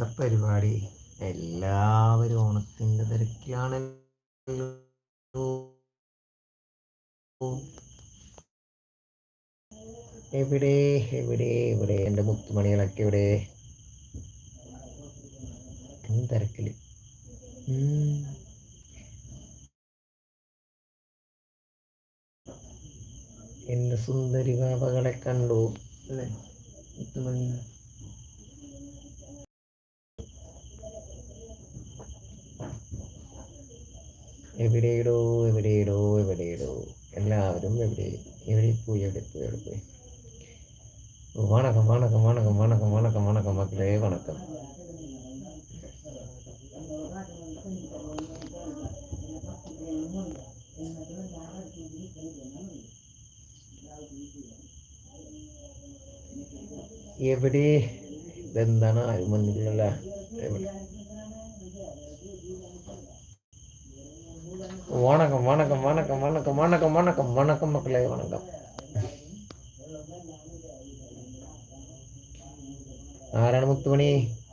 എന്താ പരിപാടി എല്ലാവരും ഓണത്തിന്റെ തിരക്കിലാണല്ലോ. എവിടെ എവിടെ എവിടെ? എന്റെ മുത്തുമണികളൊക്കെ എവിടെ? തിരക്കിൽ? എന്റെ സുന്ദരി ബാബകളെ കണ്ടു അല്ലേ? മുത്തുമണി എവിടെയിടോ എവിടെയിടോ എവിടെയിടോ എല്ലാവരും എവിടെ എവിടെ പോയി എവിടെ പോയി എവിടെ പോയി வணக்கம் வணக்கம் வணக்கம் வணக்கம் வணக்கம் வணக்கம் மக்களே வணக்கம் എവിടെ ഇതെന്താണ് ആരും വന്നില്ലല്ലോ എവിടെ வணக்கம் வணக்கம் வணக்கம் வணக்கம் வணக்கம் வணக்கம் வணக்கம் மக்களே வணக்கம் ആരാണ് മുത്തുമണി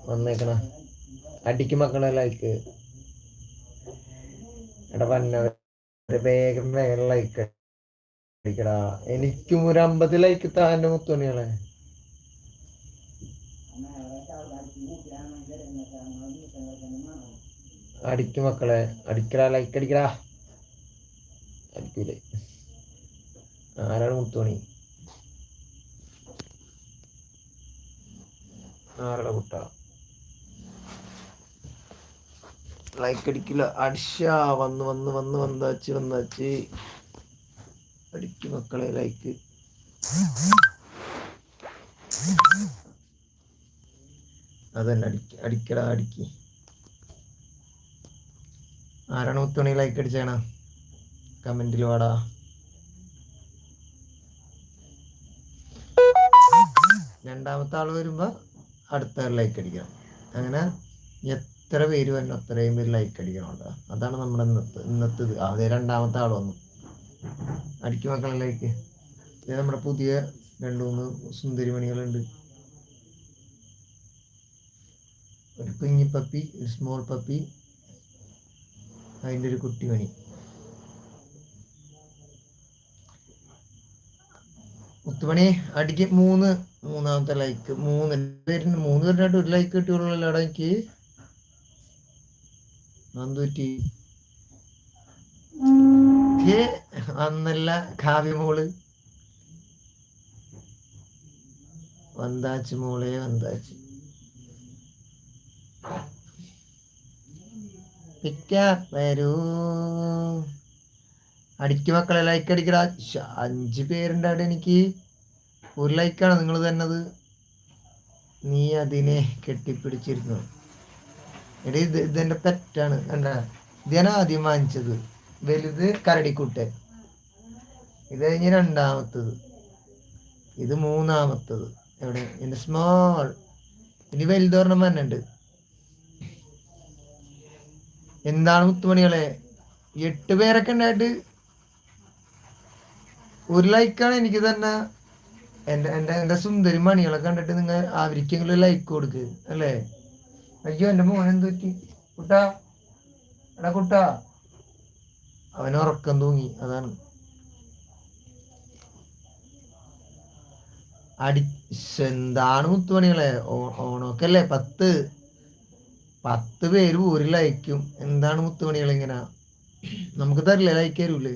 വന്നേക്കണ അടിക്കും മക്കളെ ലൈക്ക് എടാ പന്ന വേഗം വേഗം ലൈക്ക് അടിക്കടാ എനിക്കും ഒരു അമ്പത് ലൈക്ക് താൻ്റെ മുത്തുമണികളെ അടിക്കും മക്കളെ അടിക്കടാ ലൈക്ക് അടിക്കടാ അടിക്കൂലേ? ആരാണ് മുത്തുമണി ആരുടെ കുട്ട ലൈക്ക് അടിക്കില്ല. അടിശ വന്ന് വന്ന് വന്ന് വന്നാച്ച് വന്നാച്ച്. അടിക്ക് മക്കളെ ലൈക്ക് അതന്നെ അടിക്ക അടിക്കടാ അടിക്ക്. ആരാണ് മുത്തോണി ലൈക്ക് അടിച്ചേണ കമന്റിൽ വാടാ. രണ്ടാമത്തെ ആൾ വരുമ്പോൾ അടുത്ത ലൈക്ക് അടിക്കണം. അങ്ങനെ എത്ര പേര് വന്നു അത്രയും പേര് ലൈക്ക് അടിക്കണം കേട്ടോ. അതാണ് നമ്മുടെ ഇന്നത്തെ ഇന്നത്തെ ഇത്. അതേ രണ്ടാമത്തെ ആൾ വന്നു. അടിക്കും മക്കളെ ലൈക്ക് നമ്മുടെ പുതിയ രണ്ട് മൂന്ന് സുന്ദരി മണികളുണ്ട് ഒരു കുഞ്ഞി പപ്പി ഒരു സ്മോൾ പപ്പി അതിന്റെ ഒരു കുട്ടിമണി. മുത്തുമണി അടിക്ക് മൂന്ന് മൂന്നാമത്തെ ലൈക്ക് മൂന്ന് പേരിന് മൂന്ന് പേരിനായിട്ട് ഒരു ലൈക്ക് കിട്ടിയുള്ളൂ എനിക്ക്? നന്ദൂറ്റി. അന്നല്ല കാവ്യമോൾ വന്താച്ച് മോളെ വന്താച്ച് പിക്ക വരൂ. അടിക്ക് മക്കളെ ലൈക്ക് അടിക്കടാ. അഞ്ച് പേരുണ്ട് അവിടെ എനിക്ക്. ഒരു ലൈക്കാണ് നിങ്ങൾ തന്നത്. നീ അതിനെ കെട്ടിപ്പിടിച്ചിരുന്നു. എടീ ഇത് ഇതെന്റെ പെറ്റാണ്. കണ്ട? ഇത് ഞാൻ ആദ്യം വാങ്ങിച്ചത്. വലുത് കരടിക്കുട്ടെ ഇത് കഴിഞ്ഞ് രണ്ടാമത്തത്. ഇത് മൂന്നാമത്തത്. എവിടെ? എന്റെ സ്മോൾ ഇനി വലുതോർണം തന്നെ എന്താണ് മുത്തുമണികളെ? എട്ട് പേരൊക്കെ ഉണ്ടായിട്ട് ഒരു ലൈക്കാണ് എനിക്ക് തന്നെ എന്റെ എന്റെ എന്റെ സുന്ദരി മണികളെ കണ്ടിട്ട് നിങ്ങൾ ആവരിക്കെങ്കിലും ലൈക്ക് കൊടുക്ക് അല്ലേ? അയ്യോ എന്റെ മോൻ എന്ത് പറ്റി? കുട്ടാ എടാ കുട്ടാ. അവൻ ഉറക്കം തൂങ്ങി അതാണ്. അടി എന്താണ് മുത്തുമണികളെ? ഓണമൊക്കെ അല്ലേ പത്ത്. പത്ത് പേര് ഒരു ലൈക്കും എന്താണ് മുത്തുമണികൾ ഇങ്ങനെ? നമുക്ക് തരില്ലേ ലൈക്ക് തരൂലേ?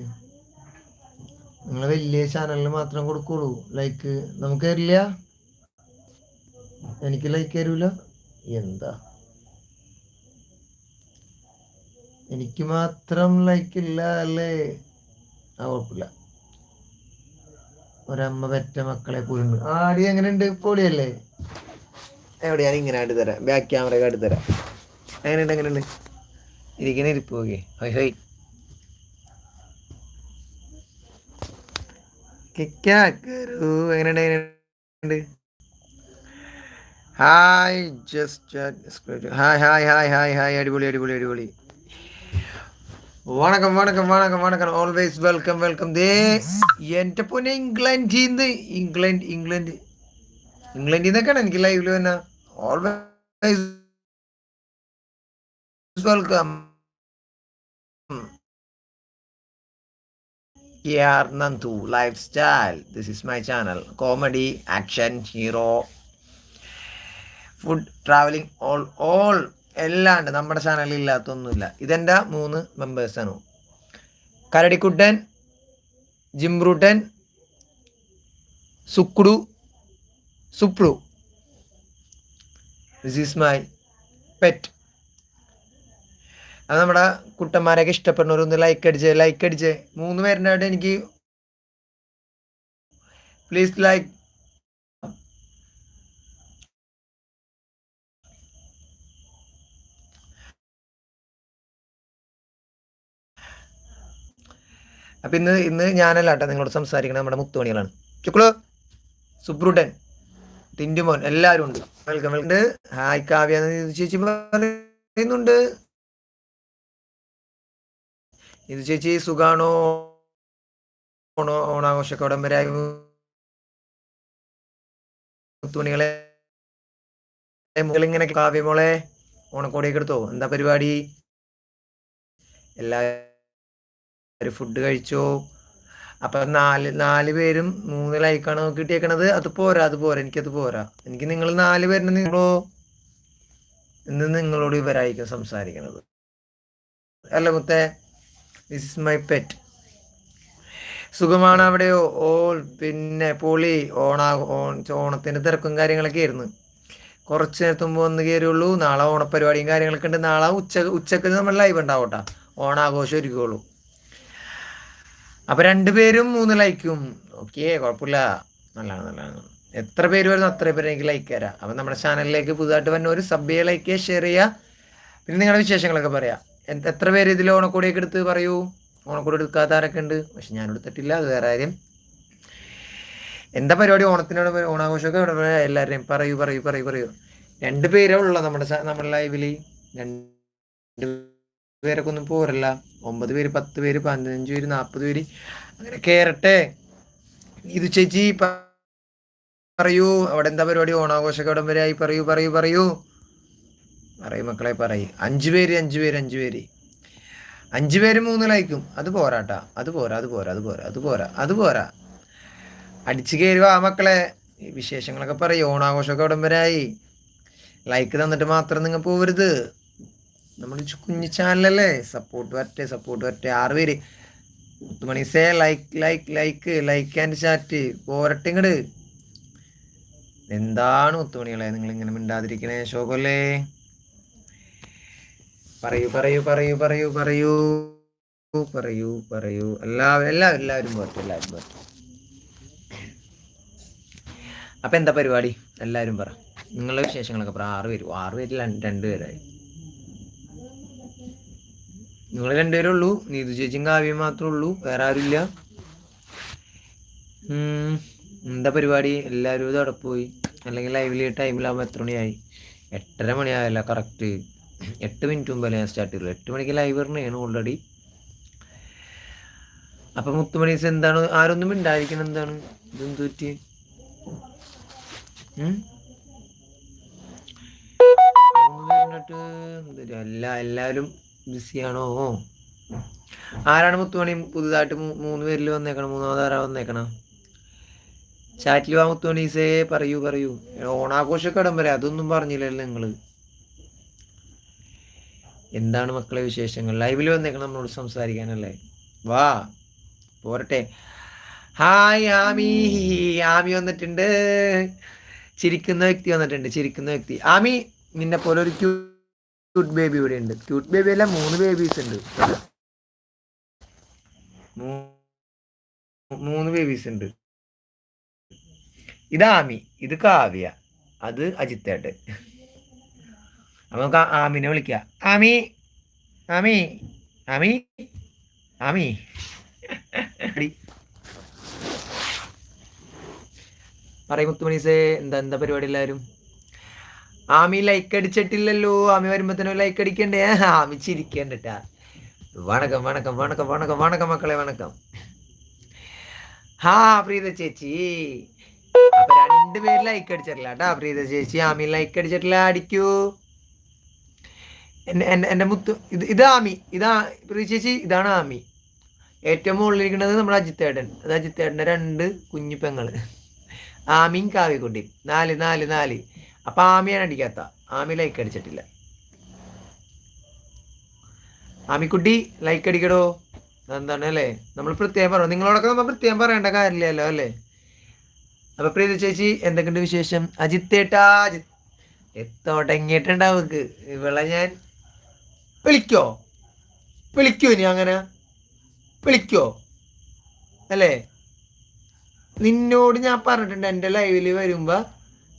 നിങ്ങൾ വലിയ ചാനലിൽ മാത്രം കൊടുക്കുള്ളൂ. ലൈക്ക് നമുക്ക് തരില്ല? എനിക്ക് ലൈക്ക് തരൂല? എന്താ? എനിക്ക് മാത്രം ലൈക്ക് ഇല്ല അല്ലേ? ആ കുഴപ്പമില്ല ഒരമ്മ പെറ്റ മക്കളെ പോലുണ്ട് ആടി എങ്ങനെയുണ്ട്? പൊളിയല്ലേ? എവിടെയാണ് ഇങ്ങനെ ആയിട്ട് തരാം. ബാക്ക് ക്യാമറ കാട്ടി തരാം. എങ്ങനെയുണ്ട്? എങ്ങനെയുണ്ട്? ഇരിക്കണേ ഇരിപ്പോ ഓക്കെ ഹൈ ഹൈ എങ്ങനെയുണ്ട്? എങ്ങനെയുണ്ട്? Hi just hi hi hi hi hi. അടിപൊളി അടിപൊളി അടിപൊളി. വണക്കം വണക്കം വണക്കം വണക്കം. ഓൾവേസ് വെൽക്കം വെൽക്കം ദേ എന്റെ പൊന്നെ ഇംഗ്ലണ്ടിൽ നിന്ന് ഇംഗ്ലണ്ട് ഇംഗ്ലണ്ട്. ഇംഗ്ലണ്ടിൽ നിന്നൊക്കെയാണ് എനിക്ക് ലൈവിൽ വന്ന always welcome KR lifestyle this is my channel comedy action hero food travelling all all എല്ലാണ്ട് നമ്മുടെ ചാനലിൽ ഇല്ലാത്തൊന്നുമില്ല. ഇതെന്റെ മൂന്ന് മെമ്പേഴ്സാണ് Karadikuttan Jimbroottan Sukru Supru. This is my pet അത് നമ്മുടെ കുട്ടന്മാരൊക്കെ ഇഷ്ടപ്പെടുന്നവരൊന്ന് ലൈക്ക് അടിച്ച് ലൈക്ക് അടിച്ച്. മൂന്ന് പേരുടെ എനിക്ക് പ്ലീസ് ലൈക്ക് അപ്പൊ ഇന്ന് ഇന്ന് ഞാനല്ല കേട്ടോ നിങ്ങളോട് സംസാരിക്കണം നമ്മുടെ മുത്തുമണികളാണ്. ചുക്കുളു സുബ്രുട്ടൻ തിന്റുമോൻ എല്ലാവരും ഉണ്ട്. വെൽക്കം വെൽക്കം ഹായ് കാവ്യ ചേച്ചി പറയുന്നുണ്ട്. ഇത് ചേച്ചി സുഖാണോ? ഓണോ ഓണാഘോഷമൊക്കെ ഉടൻ വരെ തുണികളെ ഇങ്ങനെ കാവ്യമോളെ ഓണക്കോടിയൊക്കെ എടുത്തോ? എന്താ പരിപാടി? എല്ലാവരും ഫുഡ് കഴിച്ചോ? അപ്പൊ നാല് നാല് പേരും മൂന്ന് ലൈക്കാണ് കിട്ടിയേക്കണത്? അത് പോരാ അത് പോരാ എനിക്കത് പോരാ. എനിക്ക് നിങ്ങൾ നാല് പേരിന് നിങ്ങളോ? ഇന്ന് നിങ്ങളോട് ഇവരായിരിക്കും സംസാരിക്കണത്. അല്ല മുത്തേ ദിസ് മൈ പെറ്റ് സുഖമാണ് അവിടെ? ഓൾ പിന്നെ പൊളി ഓണാ ഓൺ ഓണത്തിന്റെ തിരക്കും കാര്യങ്ങളൊക്കെ ആയിരുന്നു. കുറച്ച് നേരത്തെ മുമ്പ് വന്ന് കയറിയുള്ളൂ. നാളെ ഓണപ്പരിപാടിയും കാര്യങ്ങളൊക്കെ ഉണ്ട്. നാളെ ഉച്ച ഉച്ചയ്ക്ക് നമ്മൾ ലൈവ് ഉണ്ടാവട്ടെ. ഓണാഘോഷം ഒരുക്കുള്ളൂ. അപ്പം രണ്ടുപേരും മൂന്ന് ലൈക്കും ഓക്കെ കുഴപ്പമില്ല. നല്ലതാണ് നല്ലതാണ്. എത്ര പേര് വരുന്നു അത്ര പേര് എനിക്ക് ലൈക്ക് തരാം. അപ്പം നമ്മുടെ ചാനലിലേക്ക് പുതുതായിട്ട് വന്ന ഒരു സബ് ചെയ്യുക ലൈക്ക് ചെയ്യുക ഷെയർ ചെയ്യുക. പിന്നെ നിങ്ങളുടെ വിശേഷങ്ങളൊക്കെ പറയാം. എത്ര പേര് ഇതിൽ ഓണക്കോടിയൊക്കെ എടുത്ത് പറയൂ? ഓണക്കോടി എടുക്കാത്ത ആരൊക്കെ ഉണ്ട്? പക്ഷെ ഞാൻ എടുത്തിട്ടില്ല അത് വേറെ കാര്യം. എന്താ പരിപാടി? ഓണത്തിനോട് ഓണാഘോഷമൊക്കെ എല്ലാവരെയും പറയൂ പറയൂ പറയൂ പറയൂ. രണ്ട് പേരേ ഉള്ളൂ നമ്മുടെ നമ്മുടെ ലൈവിൽ രണ്ട് പേരൊക്കെ ഒന്നും പോരല്ല. ഒമ്പത് പേര് പത്ത് പേര് പതിനഞ്ച് പേര് നാൽപ്പത് പേര്. അങ്ങനെ കയറട്ടെ ഇത് ചേച്ചി പറയൂ. അവിടെ എന്താ പരിപാടി? ഓണാഘോഷമൊക്കെ അവിടെ വരെ ആയി. പറയൂ പറയൂ പറയൂ. പറയും മക്കളെ പറയും. അഞ്ചു പേര് അഞ്ചു പേര് അഞ്ചു പേര്. അഞ്ചു പേര് മൂന്ന് ലൈക്കും. അത് പോരാട്ടാ. അത് പോരാ അത് പോരാ അത് പോരാ അത് പോരാ അത് പോരാ. അടിച്ചു കയറുക ആ മക്കളെ. വിശേഷങ്ങളൊക്കെ പറയും. ഓണാഘോഷമൊക്കെ ഉടമ്പരായി ലൈക്ക് തന്നിട്ട് മാത്രം നിങ്ങൾ പോവരുത്. നമ്മൾ കുഞ്ഞു ചാനലല്ലേ സപ്പോർട്ട് വരട്ടെ സപ്പോർട്ട് വരട്ടെ. ആറ് പേര്. മുത്തുമണീസേ like like like like and chat പോരട്ടെ ഇങ്ങട്. എന്താണ് ഒത്തുമണികളെ നിങ്ങൾ ഇങ്ങനെ മിണ്ടാതിരിക്കണേ? ശോകല്ലേ പറയൂ പറയൂ പറയൂ പറയൂ പറയൂ പറയൂ പറയൂ. എല്ലാവരും എല്ലാവരും എല്ലാവരും പോട്ടെ എല്ലാവരും പോട്ടെ അപ്പൊ എന്താ പരിപാടി? എല്ലാവരും പറ. നിങ്ങളുടെ വിശേഷങ്ങളൊക്കെ പറ. ആറ് പേര് ആറ് പേര് രണ്ട് പേരായി. നിങ്ങൾ രണ്ടുപേരേ ഉള്ളൂ. നീതു ചേച്ചിയും കാവ്യം മാത്രമേ ഉള്ളൂ. വേറെ ആരുമില്ല എന്താ പരിപാടി? എല്ലാവരും ഇത് അവിടെ പോയി. അല്ലെങ്കിൽ ലൈവിൽ ടൈമിലാകുമ്പോൾ എത്ര മണിയായി? എട്ടര മണിയായല്ല കറക്റ്റ് എട്ട് മിനിറ്റ് മുമ്പല്ലേ ഞാൻ സ്റ്റാർട്ട് ചെയ്തുള്ളൂ എട്ട് മണിക്ക് ലൈവ് വരണേണ് ഓൾറെഡി അപ്പൊ മുത്തുമണീസ് എന്താണ്? ആരൊന്നും ഉണ്ടായിരിക്കണം എന്താണ്? ഇതെന്ത് പറ്റി? എല്ലാ എല്ലാവരും ബിസിയാണോ ആരാണ് മുത്തുമണി പുതുതായിട്ട് മൂന്ന് പേരിൽ വന്നേക്കണം? മൂന്നാമത് ആരാ വന്നേക്കണം? ചാറ്റിൽ വാ മുത്തുമണീസേ പറയൂ പറയൂ. ഓണാഘോഷമൊക്കെ ഇടം വരെ അതൊന്നും പറഞ്ഞില്ലല്ലോ നിങ്ങൾ. എന്താണ് മക്കളെ വിശേഷങ്ങൾ? ലൈവിൽ വന്നേക്കണം നമ്മളോട് സംസാരിക്കാനല്ലേ? വാ പോരട്ടെ. ഹായ് ആമി. ആമി വന്നിട്ടുണ്ട്. ചിരിക്കുന്ന വ്യക്തി വന്നിട്ടുണ്ട്. ചിരിക്കുന്ന വ്യക്തി. ആമി നിന്നെ പോലെ ഒരു ക്യൂട്ട് ബേബി ഇവിടെ ഉണ്ട്. ക്യൂട്ട് ബേബി അല്ല മൂന്ന് ബേബീസ് ഉണ്ട്. മൂന്ന് ബേബീസ് ഉണ്ട്. ഇത് ആമി. ഇത് കാവ്യ. അത് അജിത്തേട്ടൻ. നമുക്ക് ആമിനെ വിളിക്കുക ആമി. ആമി. ആമി. ആമി. പറയും മുത്തുമണീസേ എന്താ എന്താ പരിപാടി എല്ലാവരും? ആമി ലൈക്ക് അടിച്ചിട്ടില്ലല്ലോ. ആമി വരുമ്പോ തന്നെ ലൈക്ക് അടിക്കണ്ടേ? ആമി ചിരിക്കണ്ടട്ടാ വണക്കം വണക്കം വണക്കം വണക്കം വണക്കം മക്കളെ വണക്കം. ഹാ പ്രീത ചേച്ചി. അപ്പൊ രണ്ടുപേര് ലൈക്ക് അടിച്ചിട്ടില്ല കേട്ടാ പ്രീത ചേച്ചി. ആമി ലൈക്ക് അടിച്ചിട്ടില്ല അടിക്കൂ. എന്റെ എന്റെ മുത്ത് ഇത് ഇത് ആമി. ഇതാ പ്രിയ ചേച്ചി ഇതാണ് ആമി. ഏറ്റവും മുകളിലിരിക്കുന്നത് നമ്മുടെ അജിത്തേട്ടൻ. അത് അജിത്തേട്ടന്റെ രണ്ട് കുഞ്ഞു പെങ്ങൾ. ആമിയും കാവിക്കുട്ടിയും നാല് നാല് നാല്. അപ്പം ആമിയാണ് അടിക്കാത്ത. ആമി ലൈക്ക് അടിച്ചിട്ടില്ല. ആമിക്കുട്ടി ലൈക്ക് അടിക്കടോ? എന്താണ് അല്ലേ? നമ്മൾ പ്രത്യേകം പറഞ്ഞു നിങ്ങളോടൊക്കെ നമ്മൾ പ്രത്യേകം പറയേണ്ട കാര്യമില്ലല്ലോ അല്ലേ? അപ്പൊ പ്രീതി ചേച്ചി എന്തൊക്കെയുണ്ട് വിശേഷം? അജിത്തേട്ടാ അജി തുടങ്ങിയിട്ടുണ്ടാവുക്ക് ഇവളെ ഞാൻ വിളിക്കോ? വിളിക്കോ ഇനി അങ്ങനെ? വിളിക്കോ? അല്ലേ? നിന്നോട് ഞാൻ പറഞ്ഞിട്ടുണ്ട് എന്റെ ലൈവിൽ വരുമ്പോൾ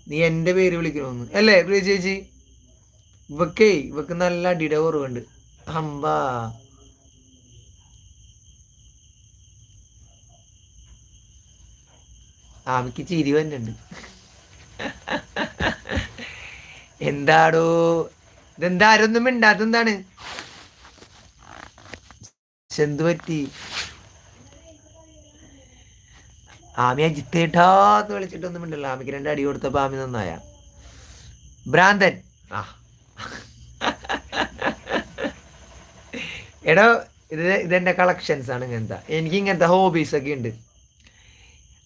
നീ എന്റെ പേര് വിളിക്കണമെന്ന് അല്ലേ പ്രിയ ചേച്ചി? ഇവക്കേ ഇവക്ക് നല്ല അടിയുടെ കുറവുണ്ട്. അമ്പാ. ആമിക്ക് ചിരി വന്നിട്ടുണ്ട്. എന്താടോ? ഇതെന്താരൊന്നും മിണ്ടാത്തെന്താണ് എന്ത് പറ്റി? ആമി അജിത്തേട്ടാന്ന് വിളിച്ചിട്ടൊന്നും മിണ്ടല്ലോ. ആമിക്ക് രണ്ട് അടി കൊടുത്തപ്പോ ആമി നന്നായ. ഭ്രാന്തൻ. ആ. എടോ ഇത് ഇതെന്റെ കളക്ഷൻസ് ആണ് ഇങ്ങനത്തെ. എനിക്ക് ഇങ്ങനത്തെ ഹോബീസ് ഒക്കെ ഉണ്ട്.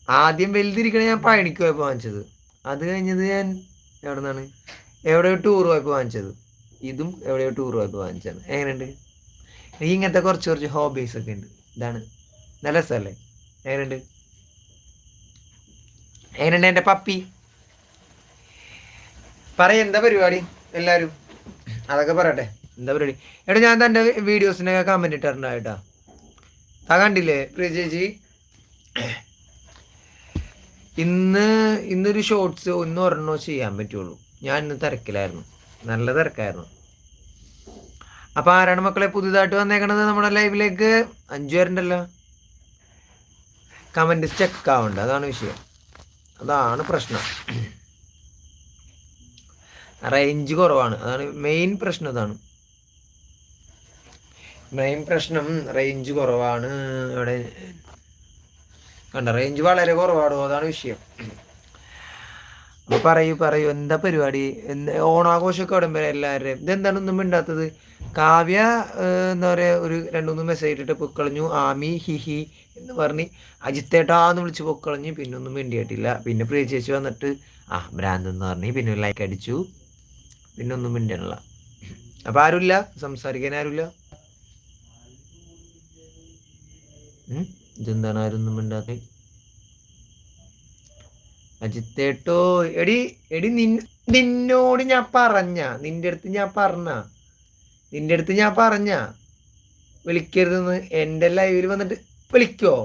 ആദ്യം വലുതിരിക്കണ ഞാൻ പഴനിക്ക് പോയപ്പോൾ വാങ്ങിച്ചത്. അത് കഴിഞ്ഞത് ഞാൻ എവിടെ നിന്നാണ് എവിടെയോ ടൂർ പോയപ്പോൾ വാങ്ങിച്ചത്. ഇതും എവിടെയോ ടൂർ പോയപ്പോൾ വാങ്ങിച്ചതാണ്. എങ്ങനെയുണ്ട്? എനിക്ക് ഇങ്ങനത്തെ കുറച്ച് കുറച്ച് ഹോബീസ് ഒക്കെ ഉണ്ട്. ഇതാണ്. നല്ല രസമല്ലേ? എങ്ങനെയുണ്ട്? എങ്ങനെയുണ്ട് എന്റെ പപ്പി? പറയ എന്താ പരിപാടി? എല്ലാവരും അതൊക്കെ പറയട്ടെ. എന്താ പരിപാടി? എടാ ഞാൻ തന്റെ വീഡിയോസിനൊക്കെ കമന്റ് ഇട്ടിട്ടുണ്ടായിട്ടാ താ കണ്ടില്ലേ പ്രിയ ചേച്ചി? ഇന്ന് ഇന്നൊരു ഷോർട്സ് ഒന്ന് ഒരെണ്ണോ ചെയ്യാൻ പറ്റുള്ളൂ. ഞാൻ ഇന്ന് തിരക്കിലായിരുന്നു. നല്ല തിരക്കായിരുന്നു. അപ്പൊ ആരാണ് മക്കളെ പുതിയതായിട്ട് വന്നേക്കണത് നമ്മുടെ ലൈവിലേക്ക്? അഞ്ചു പേരുണ്ടല്ലോ. കമന്റ് ചെക്ക് ആവണ്ട. അതാണ് വിഷയം. അതാണ് പ്രശ്നം. റേഞ്ച് കുറവാണ്. അതാണ് മെയിൻ പ്രശ്നം അതാണ് മെയിൻ പ്രശ്നം റേഞ്ച് കുറവാണ്. ഇവിടെ കണ്ട? റേഞ്ച് വളരെ കുറവാണോ. അതാണ് വിഷയം. പറയൂ പറയൂ. എന്താ പരിപാടി? എന്താ ഓണാഘോഷമൊക്കെ ഉടമ്പര എല്ലാവരുടെയും ഇതെന്താണ് ഒന്നും മിണ്ടാത്തത്? കാവ്യ എന്താ പറയുക ഒരു രണ്ടു മൂന്ന് മെസ്സേജ് ഇട്ടിട്ട് പൊക്കളഞ്ഞു. ആമി ഹിഹി എന്ന് പറഞ്ഞ് അജിത്തേട്ടാന്ന് വിളിച്ച് പൊക്കളഞ്ഞു. പിന്നെ ഒന്നും മിണ്ടിയിട്ടില്ല. പിന്നെ പ്രിയ ചേച്ചി വന്നിട്ട് ആ ഭ്രാന്ത് എന്ന് പറഞ്ഞ് പിന്നെ ഒരു ലൈക്ക് അടിച്ചു. പിന്നെ ഒന്നും മിണ്ടണില്ല അപ്പം ആരുമില്ല? സംസാരിക്കാൻ ആരുമില്ല? ഇതെന്താണ്? ആരൊന്നും മിണ്ടാത്ത? അജിത്തേട്ടോ എടി എടി നിന്നോട് ഞാൻ പറഞ്ഞ നിന്റെ അടുത്ത് ഞാൻ പറഞ്ഞ നിന്റെ അടുത്ത് ഞാൻ പറഞ്ഞ വിളിക്കരുതെന്ന് എന്റെ ലൈവിൽ വന്നിട്ട് വിളിക്കോ?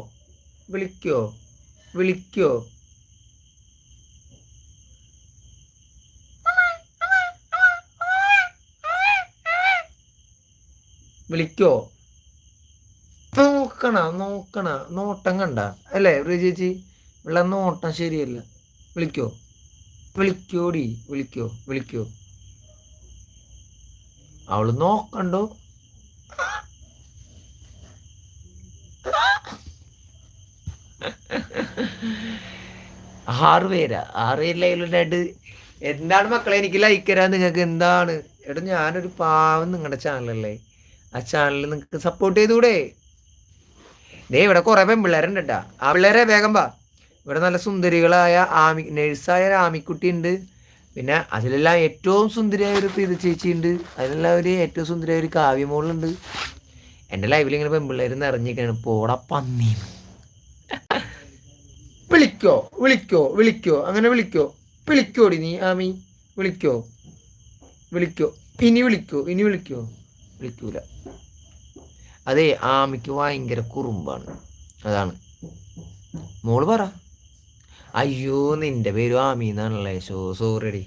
വിളിക്കോ? വിളിക്കോ? വിളിക്കോ? നോക്കണ നോക്കണ നോട്ടം കണ്ട അല്ലേ ചേച്ചി? ഉള്ള നോട്ടം ശരിയല്ല. വിളിക്കോ? വിളിക്കോടി വിളിക്കോ വിളിക്കോ. അവൾ നോക്കണ്ടോ ആറ് പേരാ ആറ് പേര് ലൈവിലുണ്ടായിട്ട് എന്താണ് മക്കളെ എനിക്ക് ലൈക്ക് തരാൻ നിങ്ങൾക്ക് എന്താണ്? എടാ ഞാനൊരു പാവം നിങ്ങളുടെ ചാനലല്ലേ ആ ചാനൽ നിങ്ങൾക്ക് സപ്പോർട്ട് ചെയ്തൂടെ? ദേ ഇവിടെ കുറേ പെൺപിള്ളേരുണ്ട് കേട്ടാ ആ പിള്ളേരെ വേഗം വാ. ഇവിടെ നല്ല സുന്ദരികളായ ആമി നേഴ്സായ ആമിക്കുട്ടി ഉണ്ട് പിന്നെ അതിലെല്ലാം ഏറ്റവും സുന്ദരിയായ ഒരു പ്രീത ചേച്ചി ഉണ്ട് അതിലെല്ലാം ഒരു ഏറ്റവും സുന്ദരിയായ ഒരു കാവ്യമോളുണ്ട്. എന്റെ ലൈവിൽ ഇങ്ങനെ പെൺപിള്ളേർ നിറഞ്ഞിരിക്കുകയാണ് പോടാ പന്നി. വിളിക്കോ വിളിക്കോ വിളിക്കോ അങ്ങനെ വിളിക്കോ. വിളിക്കോടി നീ ആമി. വിളിക്കോ വിളിക്കോ. ഇനി വിളിക്കോ ഇനി വിളിക്കോ. വിളിക്കൂല. അതെ ആമിക്ക് ഭയങ്കര കുറുമ്പാണ്. അതാണ്. മോൾ പറ. അയ്യോ നിന്റെ പേര് ആമി എന്നാണല്ലേ ഷോ സോറിയടി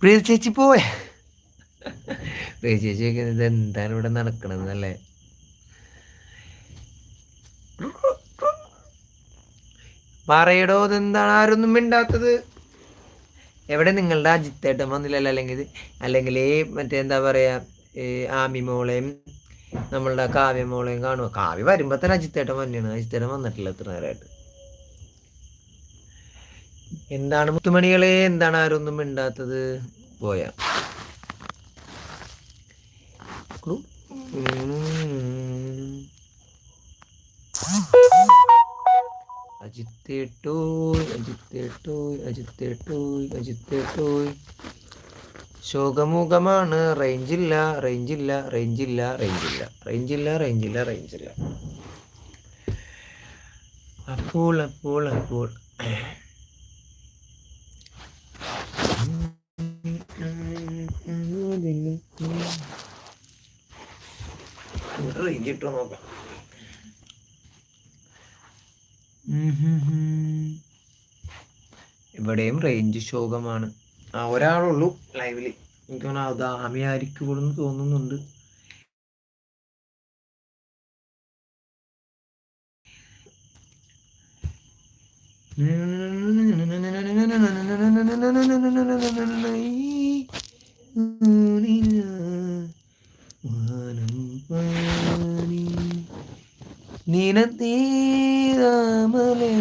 പ്രിയ ചേച്ചി പോയ പ്രിയ ചേച്ചി ഇത് എന്താണ് ഇവിടെ നടക്കണതെന്നല്ലേ പറയടോ ഇതെന്താണ്? ആരൊന്നും മിണ്ടാത്തത്? എവിടെ നിങ്ങളുടെ അജിത്തേട്ടൻ വന്നില്ലല്ലോ? അല്ലെങ്കിൽ അല്ലെങ്കിൽ മറ്റേ എന്താ പറയാ ഈ ആമി മോളെയും നമ്മളുടെ കാവ്യ മോളെയും കാണുക കാവ്യ വരുമ്പോ തന്നെ അജിത്തേട്ടൻ വന്നെയാണ്. അജിത്തേട്ടൻ വന്നിട്ടില്ല ഇത്ര നേരമായിട്ട് എന്താണ് മുത്തുമണികളെ? എന്താണ് ആരൊന്നും മിണ്ടാത്തത്? പോയ. അജിത്തേട്ടോയ് അജിത്തേട്ടോയ് അജിത്തേട്ടോയ് അജിത്തേട്ടോയ് ശോകമുഖമാണ്. റേഞ്ചില്ല റേഞ്ചില്ല റേഞ്ചില്ല റേഞ്ചില്ല. റേഞ്ചില്ല റേഞ്ചില്ല റേഞ്ചില്ല. അപ്പോൾ അപ്പോൾ അപ്പോൾ. ഇവിടെയും റേഞ്ച് ശോകമാണ്. ആ ഒരാളുള്ളൂ ലൈവിൽ എനിക്ക് തോന്നുന്നു അത് ആമിയായിരിക്കും തോന്നുന്നുണ്ട്. നീനത്തീരാമലേ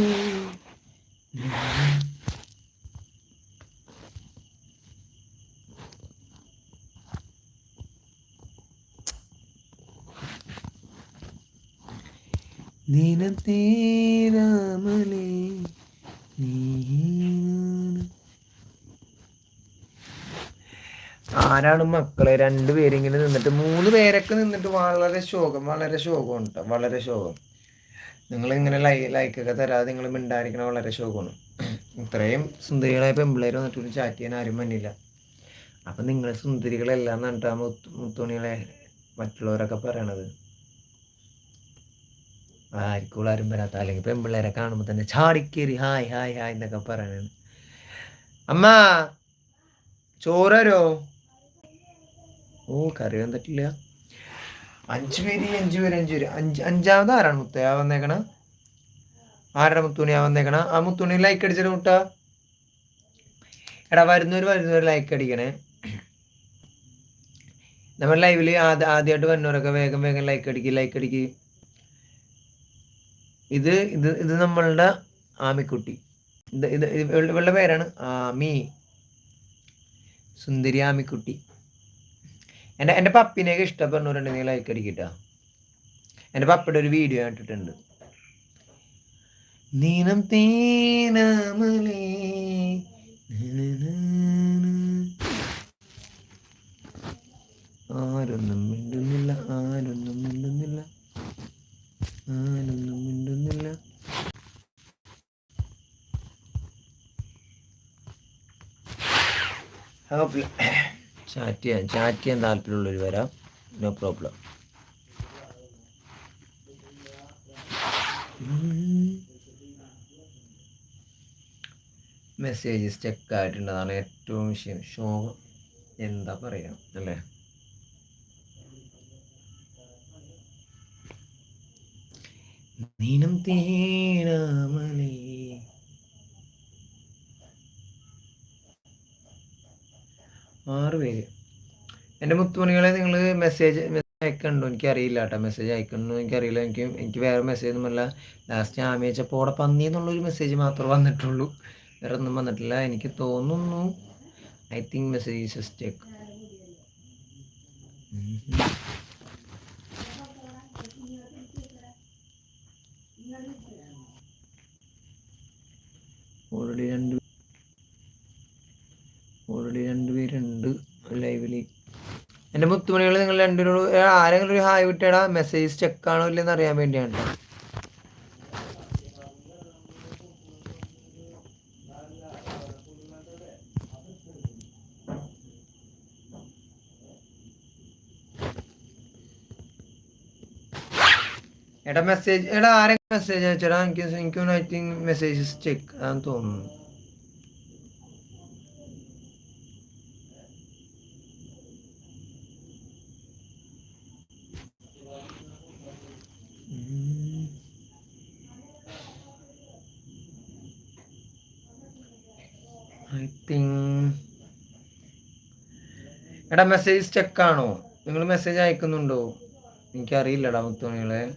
നീനത്തീരാമലേ ആരാണ് മക്കളെ? രണ്ടുപേരെങ്കിലും നിന്നിട്ട് മൂന്ന് പേരൊക്കെ നിന്നിട്ട് വളരെ ശോകം വളരെ ശോകം കേട്ടോ വളരെ ശോകം. നിങ്ങൾ ഇങ്ങനെ ലൈ ലൈക്കൊക്കെ തരാതെ നിങ്ങൾ മിണ്ടായിരിക്കണ വളരെ ശോകമാണ്. ഇത്രയും സുന്ദരികളായ പെമ്പിള്ളേർ വന്നിട്ട് ഒരു ചാറ്റ് ചെയ്യാൻ ആരും മന്നില്ല അപ്പം നിങ്ങൾ സുന്ദരികളെല്ലാം എന്നിട്ടാ മുത്ത് മുത്തുണികളെ മറ്റുള്ളവരൊക്കെ പറയണത്? ആർക്കും ആരും വരാത്ത അല്ലെങ്കിൽ പെമ്പിള്ളേരെ കാണുമ്പോൾ തന്നെ ചാടിക്കേറി ഹായ് ഹായ് ഹായ് എന്നൊക്കെ പറയണത്. അമ്മ ചോറോ ഓ കറി വന്നിട്ടില്ല അഞ്ചു പേര് അഞ്ചു പേര് അഞ്ചു പേര്. അഞ്ച് അഞ്ചാമത് ആരാണ് മുത്ത? ആ വന്നേക്കണ. ആരുടെ മുത്തുണി? ആ വന്നേക്കണ. ആ മുത്തുണി ലൈക്ക് അടിച്ചിട്ട് മുട്ട. എടാ വരുന്നവര് വരുന്നവര് ലൈക്ക് അടിക്കണേ. നമ്മൾ ലൈവിൽ ആദ്യ ആദ്യമായിട്ട് വരുന്നവരൊക്കെ വേഗം വേഗം ലൈക്ക് അടിക്കുക ലൈക്ക് അടിക്കുക ഇത് ഇത് ഇത് നമ്മളുടെ ആമിക്കുട്ടി. ഇത് ഇത് ഇവളുടെ പേരാണ് ആമി. സുന്ദരി ആമിക്കുട്ടി. എന്റെ എന്റെ പപ്പിനെയൊക്കെ ഇഷ്ടപ്പെടുന്നവരുണ്ടെങ്കിൽ ലൈക്ക് അടിക്കട്ടോ. എന്റെ പപ്പയുടെ ഒരു വീഡിയോ ഇട്ടിട്ടുണ്ട് നീനം തീനമലേ ആരൊന്നും മിണ്ടുന്നില്ല ആരൊന്നും മിണ്ടുന്നില്ല ആരൊന്നും മിണ്ടുന്നില്ല. ചാറ്റ് ചെയ്യാൻ ചാറ്റ് ചെയ്യാൻ താല്പര്യമുള്ളവർ വരാം. നോ പ്രോബ്ലം മെസ്സേജ് സ്റ്റക്ക് ആയിട്ടുണ്ടതാണ് ഏറ്റവും വിഷയം. ശോകം എന്താ പറയുക അല്ലേ? നീനം തീരാമലേ ആറ് പേര്. എന്റെ മുത്തുമണികളെ നിങ്ങൾ മെസ്സേജ് അയക്കണ്ടോ? എനിക്കറിയില്ല കേട്ടോ മെസ്സേജ് അയക്കണ്ടോ എനിക്ക് അറിയില്ല എനിക്ക് എനിക്ക് വേറെ മെസ്സേജ് ഒന്നുമല്ല ലാസ്റ്റ് ഞാൻ വെച്ചപ്പോൾ അവിടെ പന്നി എന്നുള്ളൊരു മെസ്സേജ് മാത്രമേ വന്നിട്ടുള്ളൂ. വേറെ ഒന്നും വന്നിട്ടില്ല. എനിക്ക് തോന്നുന്നു I think message is stuck already രണ്ട് ഓൾറെഡി രണ്ടുപേരുണ്ട് ലൈവിൽ എന്റെ മുത്തുമണികൾ നിങ്ങൾ രണ്ടുപേരോട് ആരെങ്കിലും ഒരു ഹായ് വിട്ടേടാ മെസ്സേജ് ചെക്ക് ആണോ ഇല്ലെന്ന് അറിയാൻ വേണ്ടിയാണ് എടാ മെസ്സേജ് എടാ ആരെങ്കിലും മെസ്സേജ് അയച്ചടാ എനിക്ക് എനിക്ക് ഐ തിങ്ക് മെസ്സേജസ് ചെക്ക് ആണെന്ന് തോന്നുന്നു. ഐ തിങ്ക് എടാ മെസ്സേജ് ചെക്കാണോ നിങ്ങൾ മെസ്സേജ് അയക്കുന്നുണ്ടോ? എനിക്കറിയില്ലടാ മുത്തുമണികളെ.